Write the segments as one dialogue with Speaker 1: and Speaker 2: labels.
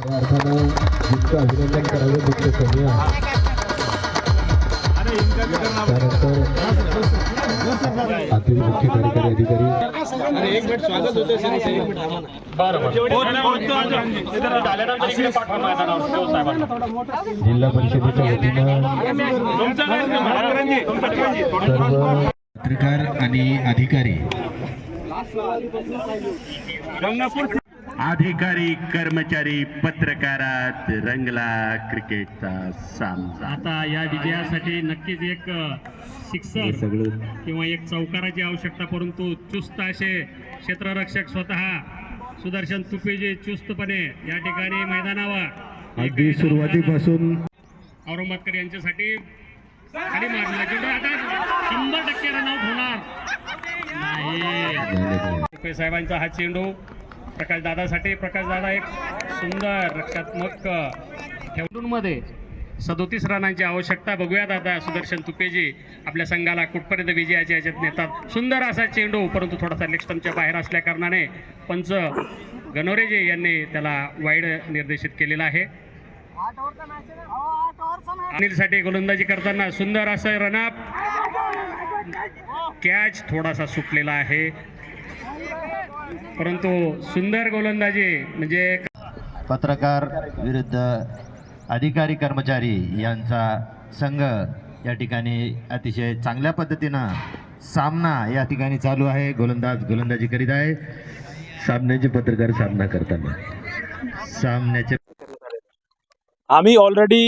Speaker 1: खऱ्या अर्थानं जितकं अभिनंदन करावं तितकं कमी आहे. त्यानंतर अतिरिक्त मुख्य कार्यकारी अधिकारी. जिल्हा परिषदेच्या वतीनं सर्व पत्रकार आणि अधिकारी गंगापूर
Speaker 2: अधिकारी कर्मचारी पत्रकारात रंगला क्रिकेटचा सामना.
Speaker 3: आता या विजयासाठी नक्कीच एक
Speaker 1: सगळं
Speaker 3: किंवा एक चौकाराची आवश्यकता परंतु चुस्त असे क्षेत्ररक्षक स्वतः सुदर्शन तुपेजी चुस्तपणे या ठिकाणी मैदानावर
Speaker 1: अगदी सुरुवातीपासून
Speaker 3: औरंगाबादकर यांच्यासाठी खाली मारलेला चेंडू आता शंभर टक्के रनआउट होणार. नाही. साहेबांचा हा चेंडू. प्रकाश दादासाठी. प्रकाश दादा एक सुंदर रक्षात्मक खेळाडूंमध्ये सदोतीस रनांची आवश्यकता. बघूया दादा सुदर्शन तुपेजी आपल्या संघाला कुठपर्यंत विजयाच्या याच्यात नेतात. सुंदर असा चेंडू परंतु थोडासा लेक्स्टमच्या बाहेर असल्या कारणाने पंच गणोरेजे यांनी त्याला वाईड निर्देशित केलेला आहे. अनिलसाठी गोलंदाजी करताना सुंदर असं रनअप कॅच थोडासा सुटलेला आहे. परंतु सुंदर गोलंदाजी म्हणजे
Speaker 4: पत्रकार विरुद्ध अधिकारी कर्मचारी यांचा संघ या ठिकाणी अतिशय चांगल्या पद्धतीनं सामना या ठिकाणी चालू आहे. गोलंदाज गोलंदाजी करीत आहे.
Speaker 1: सामन्याचे पत्रकार सामना करताना.
Speaker 4: सामन्याचे
Speaker 5: आम्ही ऑलरेडी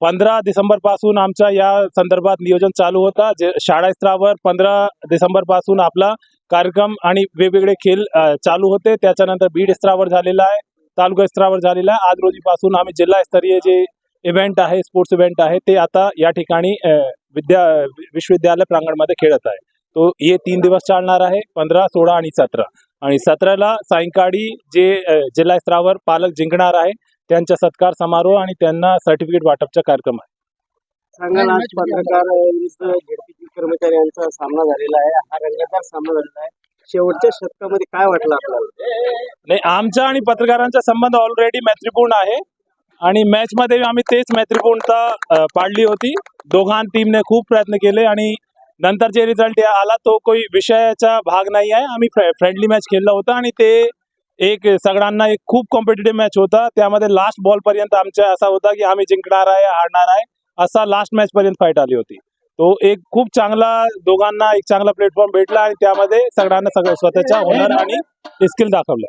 Speaker 5: पंधरा डिसेंबरपासून आमच्या या संदर्भात नियोजन चालू होता. जे शाळा स्तरावर पंधरा डिसेंबरपासून आपला कार्यक्रम आणि वेगवेगळे खेळ चालू होते. त्याच्यानंतर बीड स्तरावर झालेला आहे तालुका स्तरावर झालेला आहे. आज रोजीपासून आम्ही जिल्हास्तरीय जे इव्हेंट आहे स्पोर्ट्स इव्हेंट आहे ते आता या ठिकाणी विद्या विश्वविद्यालय प्रांगणमध्ये खेळत आहे. तो हे तीन दिवस चालणार आहे पंधरा सोळा आणि सतरा. आणि सतराला सायंकाळी जे जिल्हा स्तरावर पालक जिंकणार आहे त्यांचा सत्कार समारोह आणि त्यांना सर्टिफिकेट वाटपचा कार्यक्रम आहे.
Speaker 6: कर्मचाऱ्यांचा सामना झालेला आहे. हा रंगतदार सामना झालेला आहे. शेवटच्या शतकामध्ये काय वाटलं आपल्याला?
Speaker 5: नाही आमचा आणि पत्रकारांचा संबंध ऑलरेडी मैत्रीपूर्ण आहे. आणि मॅच मध्ये आम्ही तेच मैत्रीपूर्णता पाडली होती. दोघां टीमने खूप प्रयत्न केले आणि नंतर जे रिझल्ट आला तो कोई विषयाचा भाग नाही आहे. आम्ही फ्रेंडली मॅच खेळला होता आणि ते एक सगळ्यांना एक खूप कॉम्पिटेटिव्ह मॅच होता. त्यामध्ये लास्ट बॉल पर्यंत आमच्या असा होता की आम्ही जिंकणार आहे हारणार आहे असा लास्ट मॅच पर्यंत फाईट आली होती. तो एक खूप चांगला दोघांना एक चांगला प्लॅटफॉर्म भेटला आणि त्यामध्ये सगळ्यांना सगळं स्वतःच्या होणार आणि स्किल दाखवलं.